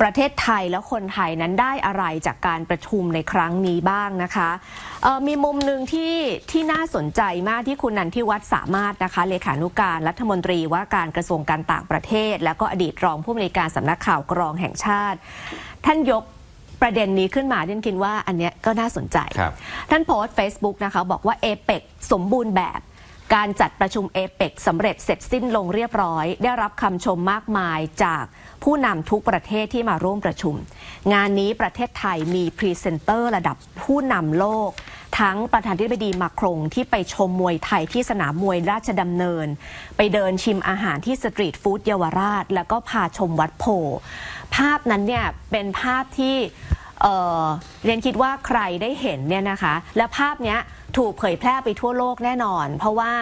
ประเทศไทยและคนไทยนั้นได้อะไรจากการประชุมในครั้งนี้บ้างนะคะเอ่อมีมุมหนึ่งที่ที่น่าสนใจมากที่คุณนันทิวัฒน์สามารถนะคะเลขานุการรัฐมนตรีว่าการกระทรวงการต่างประเทศ แล้วก็อดีตรองผู้อำนวยการสำนักข่าวกรองแห่งชาติ ท่านยกประเด็นนี้ขึ้นมาดิฉันคิดว่าอันเนี้ยก็น่าสนใจครับท่านโพสต์ Facebook นะคะบอกว่าเอเปกสมบูรณ์แบบ การจัดประชุมเอเปกสำเร็จเสร็จสิ้นลงเรียบร้อย ได้รับคำชมมากมายจากผู้นำทุกประเทศที่มาร่วมประชุม งานนี้ประเทศไทยมีพรีเซนเตอร์ระดับผู้นำโลก ทั้งประธานธิบดีมาครงที่ไปชมมวยไทยที่สนามมวยราชดำเนิน ไปเดินชิมอาหารที่สตรีทฟู้ดเยาวราช แล้วก็พาชมวัดโพ ภาพนั้นเนี่ยเป็นภาพที่เเรียนคิดว่าใครได้เห็นเนี่ยนะคะ และภาพเนี้ย ถูกเผยแพร่ไปทั่วโลกแน่นอน เพราะว่า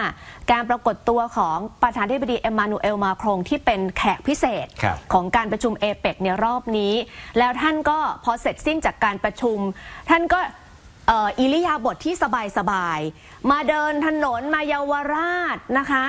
การปรากฏตัวของประธานาธิบดีเอมมานูเอลมาครงที่เป็นแขกพิเศษครับของการประชุมเอเปกในรอบนี้ แล้วท่านก็พอเสร็จสิ้นจากการประชุม ท่านก็ เอ่ออิริยาบถทที่สบายๆ มาเดินถนนมาเยาวราชนะคะ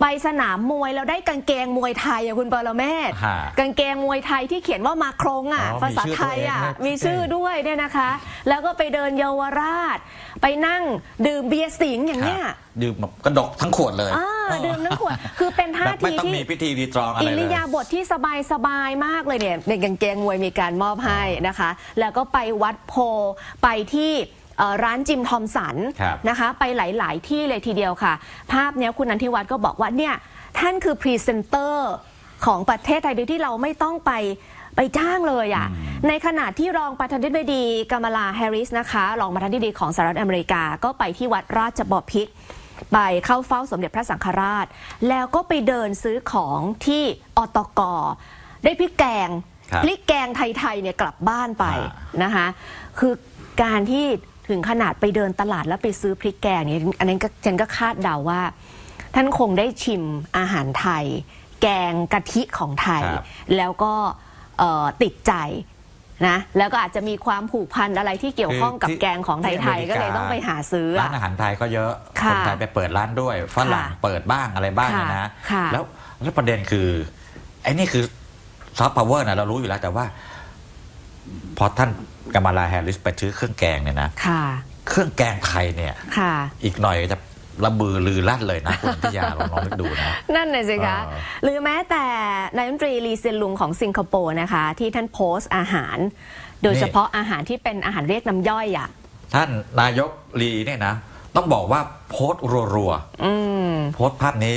ไปสนามมวยแล้วได้กางเกงมวยไทยอะคุณปรเมศฮะกางเกงมวยไทยที่เขียนว่ามาครงอะอ๋อภาษามีชื่อไทยอะตัวเองด้วยมีชื่อด้วยเนี่ยนะคะ แล้วก็ไปเดินเยาวราช ไปนั่งดื่มเบียร์สิงห์อย่างเนี้ยครับดื่มแบบกระดกทั้งขวดเลย อ่า ดื่มน้ำขวดคือเป็นท่าแบบไม่ทีต้องที่มีพิธีรีตรองอะไรอิเลริยยาบถที่สบายสบายๆมากเลยเนี่ยในกางเกงมวยมีการมอบให้นะคะ แล้วก็ไปวัดโพธิ์ไปที่เอ่อร้านจิมทอมสันครับ นะคะ ไปหลาย ๆ ที่เลยทีเดียวค่ะ ภาพเนี้ยคุณนันทิวัฒน์ก็บอกว่าเนี่ยท่านคือพรีเซนเตอร์ของประเทศไทยโดยที่เราไม่ต้องไปไปจ้างเลยอะ่ะในขณะที่รองประธานาธิบดีกามาลาแฮร์ริสนะคะรองประธานาธิบดีของสหรัฐอเมริกาก็ไปที่วัดราชบพิตร ไปเข้าเฝ้าสมเด็จพระสังฆราช แล้วก็ไปเดินซื้อของที่อตกได้พริกแกงครับพริกแกงไทยๆเนี่ยกลับบ้านไปอ่นะคะคือการที่ถึงขนาดไปเดินตลาดแล้วไปซื้อพริกแกงเนี่ยอันนั้นก็ฉันก็คาดเดาว่า ท่านคงได้ชิมอาหารไทย แกงกะทิของไทยครับแล้วก็เอ่อติดใจ นะแล้วก็อาจจะมีความผูกพันอะไรที่เกี่ยวข้องกับคือที่แกงของไทที่ยอๆเมริกาก็เลยต้องไปหาซื้อร้าอะนอาหารไทยก็เยอะค่ะคนไทยไปเปิดร้านด้วยฝรั่งค่ะเปิดบ้างอะไรบ้างค่ะนะค่ะแล้วแล้วประเด็นคือไอ้นี่คือซอฟต์พาวเวอร์นะเรารู้อยู่แล้วแต่ว่า พอท่านกามาลาแฮร์ริสไปซื้อเครื่องแกงเนี่ยนะค่ะเครื่องแกงไทยเนี่ยค่ะอีกหน่อยจะ ระบือลือลั่นเลยนะคุณพิยาลองลองนึกดูนะ นั่นเลยสิคะเออหรือแม้แต่นายรัฐมนตรีลีเซียนลุงของสิงคโปร์นะคะ ที่ท่านโพสต์อาหาร โดยเฉพาะอาหารที่เป็นอาหารเรียกน้ำย่อยอะ ท่านนายกลีเนี่ยนะ ต้องบอกว่าโพสต์รัวอืม ๆโพสต์ภาพนี้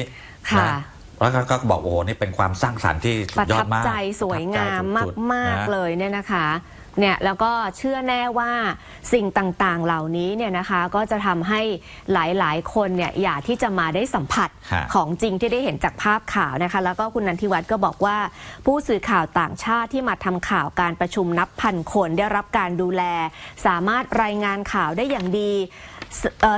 ค่ะ นะแล้วก็ก็บอกโอ้โหนี่เป็นความสร้างสรรค์ที่สุปดระยอทัดบมากใจสวยงามประทับใจสุดๆมาก นะ ๆ เลยเนี่ยนะคะ เนี่ยแล้วก็เชื่อแน่ว่าสิ่งต่างๆเหล่านี้เนี่ยนะคะ ก็จะทำให้หลายๆคนเนี่ยอยากที่จะมาได้สัมผัสฮะ ของจริงที่ได้เห็นจากภาพข่าวนะคะ แล้วก็คุณนันทิวัฒน์ก็บอกว่า ผู้สื่อข่าวต่างชาติที่มาทำข่าวการประชุมนับพันคนได้รับการดูแล สามารถรายงานข่าวได้อย่างดีสเอ่อ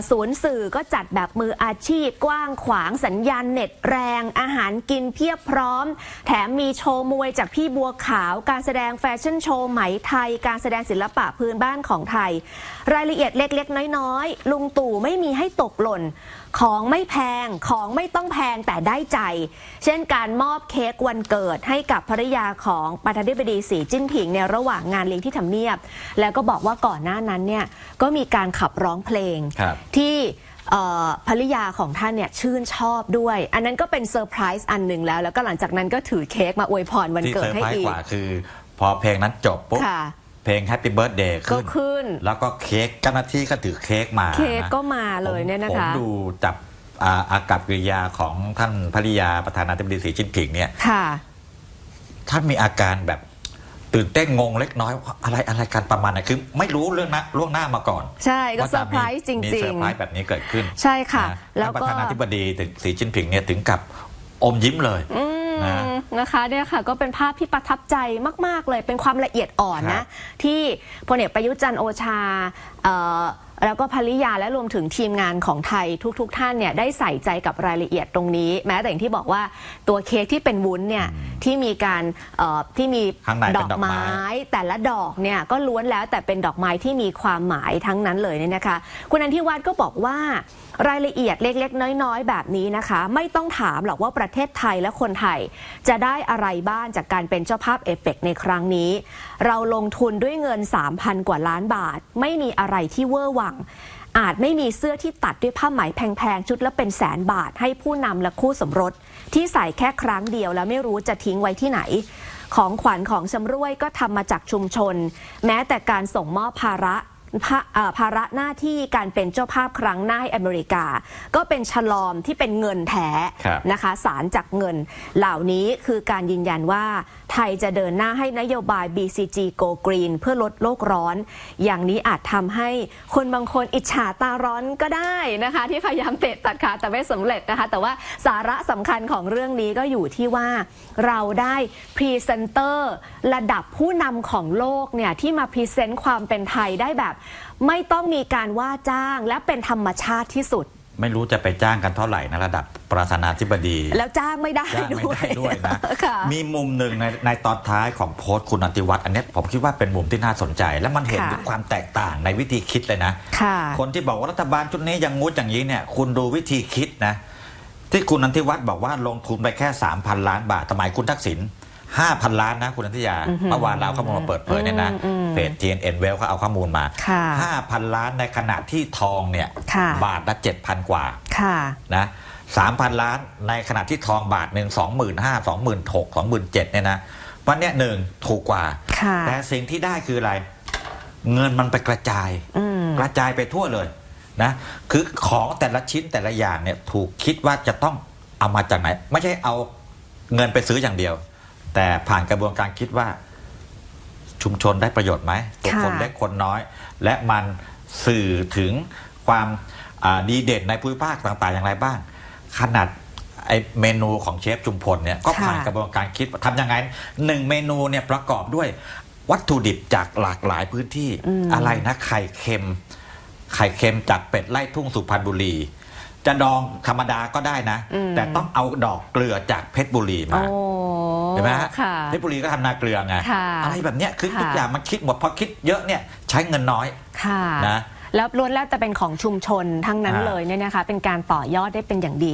ศูนย์สื่อก็จัดแบบมืออาชีพ กว้างขวางสัญญาณเน็ตแรง อาหารกินเพียบพร้อม แถมมีโชว์มวยจากพี่บัวขาว การแสดงแฟชั่นโชว์ไหมไทย การแสดงศิลปะพื้นบ้านของไทย รายละเอียดเล็กๆ น้อยๆ ลุงตู่ไม่มีให้ตกหล่น ของไม่แพงของไม่ต้องแพงแต่ได้ใจ เช่นการมอบเค้กวันเกิดให้กับภรรยาของประธานาธิบดีสีจิ้นผิงในระหว่างงานเลี้ยงที่ทำเนียบ แล้วก็บอกว่าก่อนหน้านั้นเนี่ยก็มีการขับร้องเพลงครับที่เอ่อภรรยาของท่านเนี่ยชื่นชอบด้วย อันนั้นก็เป็นเซอร์ไพรส์อันหนึ่งแล้ว แล้วก็หลังจากนั้นก็ถือเค้กมาอวยพรวันที่เกิเซดอร์ให้ไพรส์อีกกว่าคือ พอเพลงนั้นจบปุ๊บค่ะ เพลง Happy Birthday ก็ขึ้น ขึ้น แล้วก็เค้กเจ้าหน้าที่ก็ถือเค้กมาเค้กนะก็มาเลยเนี่ยนะคะ ผมดูจับอ่าอากับกิริยาของท่านภริยาประธานาธิบดีสีจิ้นผิงเนี่ย ค่ะ ท่านมีอาการแบบตื่นเต้นงงเล็กน้อยว่าอะไรอะไรกันประมาณไหนคือ ไม่รู้เรื่องนะล่วงหน้ามาก่อนใช่ก็ว่าเซอจะร์ไพรส์จมีริเซอง ร์ไพรส์แบบนี้เกิดขึ้นๆ ใช่ค่ะนะแล้วท่านประก็ธานาธิบดีถึงสีจิ้นผิงเนี่ยถึงกับอมยิ้มเลย อืม นะ นะคะเนี่ยค่ะก็เป็นภาพที่ประทับใจมาก ๆ เลยเป็นความละเอียดอ่อนครันะบที่พลเอกประยุทธ์จันทร์โอชาเอ่อ แล้วก็ภริยาและรวมถึงทีมงานของไทยทุกๆท่านเนี่ยได้ใส่ใจกับรายละเอียดตรงนี้ แม้แต่อย่างที่บอกว่าตัวเค้กที่เป็นวุ้นเนี่ยที่มีการที่มีดอกไม้ แต่ละดอกเนี่ยก็ล้วนแล้วแต่เป็นดอกไม้ที่มีความหมายทั้งนั้นเลยเนี่ยนะคะ คุณนันทิวัฒน์ก็บอกว่ารายละเอียดเล็กๆ น้อยๆ แบบนี้นะคะ ไม่ต้องถามหรอกว่าประเทศไทยและคนไทย จะได้อะไรบ้างจากการเป็นเจ้าภาพเอเปกในครั้งนี้ เราลงทุนด้วยเงิน 3,000 กว่าล้านบาท ไม่มีอะไรที่เวอร์วัง อาจไม่มีเสื้อที่ตัดด้วยผ้าไหมแพงๆ ชุดละเป็นแสนบาทให้ผู้นำและคู่สมรส ที่ใส่แค่ครั้งเดียวแล้วไม่รู้จะทิ้งไว้ที่ไหน ของขวัญของชำร่วยก็ทำมาจากชุมชน แม้แต่การส่งมอบภาระ ภาเอ่อภาระหน้าที่การเป็นเจ้าภาพครั้งหน้าให้อเมริกา ก็เป็นฉลอมที่เป็นเงินแท้ครับนะคะสารจากเงิน เหล่านี้คือการยืนยันว่าไทยจะเดินหน้าให้นโยบาย BCG Go Green เพื่อลดโลกร้อน อย่างนี้อาจทำให้คนบางคนอิจฉาตาร้อนก็ได้นะคะ ที่พยายามเตะตัดขาแต่ไม่สำเร็จนะคะ แต่ว่าสาระสำคัญของเรื่องนี้ก็อยู่ที่ว่าเราได้พรีเซนเตอร์ระดับผู้นำของโลกเนี่ยที่มาพรีเซนต์ความเป็นไทยได้แบบไม่ต้องมีการว่าจ้างและเป็นธรรมชาติที่สุด ไม่รู้จะไปจ้างกันเท่าไหร่นะระดับประธานาธิบดี แล้วจ้างไม่ได้จ้างไม่ได้ด้วยนะ ค่ะ มีมุมหนึ่งในในตอนท้ายของโพสต์คุณนันติวัฒน์อันเนี้ยผมคิดว่าเป็นมุมที่น่าสนใจ และมันเห็นค่ะ ถึงความแตกต่างในวิธีคิดเลยนะ ค่ะ คนที่บอกว่ารัฐบาลชุดนี้อยังงู้นอย่างนี้เนี่ยคุณดูวิธีคิดนะ ที่คุณนันทิวัฒน์บอกว่าลงทุนไปแค่ 3,000 ล้านบาทสมัยคุณทักษิณ 5,000 ล้านนะคุณนันทิยาเมื่อวานเราเอาข้อมูลมาเปิดเผยเนี่ยนะอืมอืมเพจ TNN w e l l เขาเอาข้อมูลมาค่ะ5,000 ล้านในขณะที่ทองเนี่ยค่ะบาทละ7,000 กว่าค่ะนะสามพันล้านในขณะที่ทองบาทหนึ่งสองหมื่นห้าสองหมื่นหกสองหมื่นเจ็ดเนี่ยนะวันเนี้ยหนึ่งถูกกว่าค่ะแต่สิ่งที่ได้คืออะไร เงินมันไปกระจายอืมกระจายไปทั่วเลยนะคือของแต่ละชิ้นแต่ละอย่างเนี่ยถูกคิดว่าจะต้องเอามาจากไหน ไม่ใช่เอาเงินไปซื้ออย่างเดียว แต่ผ่านกระบวนการคิดว่าชุมชนได้ประโยชน์ไหมตัวค่ะคนเล็กคนน้อย และมันสื่อถึงความอ่าดีเด่นในภูมิภาคต่างๆ อย่างไรบ้าง ขนาดไอเมนูของเชฟจุมพลเนี่ยก็ผ่านค่ะกระบวนการคิดว่าทำยังไงหนึ่งเมนูเนี่ยประกอบด้วยวัตถุดิบจากหลากหลายพื้นที่อืมอะไรนะไข่เค็ม ไข่เค็มจากเป็ดไล่ทุ่งสุพรรณบุรี จะดองธรรมดาก็ได้นะอืมแต่ต้องเอาดอกเกลือจากเพชรบุรีโอ้มา เห็นไหมฮะค่ะ เพชรบุรีก็ทำนาเกลือไงค่ะอะไรแบบเนี้ยคือค่ะทุกอย่างมันคิดหมดพอคิดเยอะเนี่ยใช้เงินน้อย ค่ะนะ แล้วล้วนแล้วแต่เป็นของชุมชนทั้งนั้นอ่าเลยเนี่ยนะคะ เป็นการต่อยอดได้เป็นอย่างดี